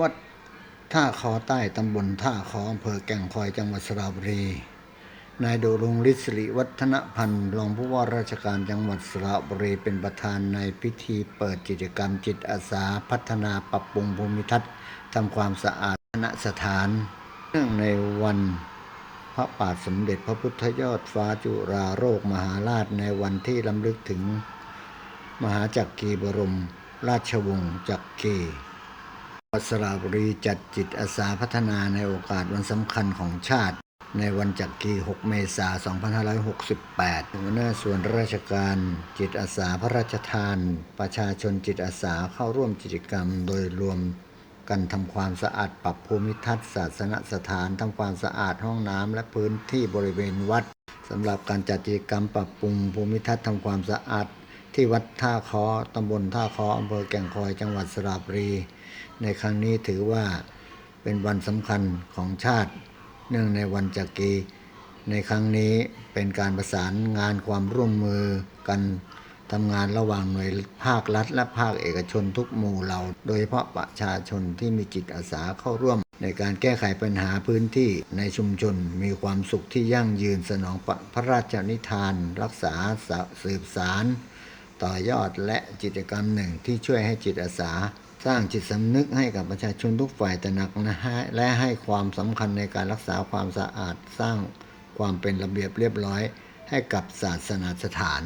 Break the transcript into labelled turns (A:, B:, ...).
A: วัดท่าคอใต้ตำบลท่าคออำเภอแก่งคอยจังหวัดสระบุรี นายโดรงฤทธิ์สิริวัฒนพันธ์รองผู้ว่าราชการจังหวัดสระบุรีเป็นประธานในพิธีเปิดกิจกรรมจิตอาสาพัฒนาปรับปรุงภูมิทัศน์ทำความสะอาดณสถาน เนื่องในวันพระบาทสมเด็จพระพุทธยอดฟ้าจุฬาโลกมหาราชในวันที่ลำลึกถึง มหาจักรีบรม ราชวงศ์จักรี วัดสระบุรีจัดจิตอาสาพัฒนาในโอกาสวันสำคัญของชาติ ในวันจักรี6 เมษายน 2568หัวหน้าส่วนราชการจิตอาสาพระราชทาน ประชาชนจิตอาสาเข้าร่วมกิจกรรมโดยรวมกันทำความสะอาดปรับภูมิทัศน์ศาสนสถานทำความสะอาดห้องน้ำและพื้นที่บริเวณวัดสำหรับการจัดกิจกรรมปรับปรุงภูมิทัศน์ทำความสะอาด ที่วัดท่าคอตำบลท่าคออำเภอแก่งคอยจังหวัดสระบุรี ในครั้งนี้ถือว่าเป็นวันสำคัญของชาติ เนื่องในวันจักรีในครั้งนี้เป็นการประสานงานความร่วมมือกันทำงานระหว่างหน่วยภาครัฐ และภาคเอกชนทุกหมู่เหล่าโดยเฉพาะประชาชนที่มีจิตอาสาเข้าร่วม ในการแก้ไขปัญหาพื้นที่ในชุมชน มีความสุขที่ยั่งยืนสนองพระราชนิทาน รักษาสืบสาร ต่อยอดและกิจกรรมหนึ่งที่ช่วยให้จิตอาสา สร้างจิตสำนึกให้กับประชาชนทุกฝ่ายตระหนักนะฮะและให้ความสำคัญในการรักษาความสะอาดสร้างความเป็นระเบียบเรียบร้อย ให้กับศาสนาสถาน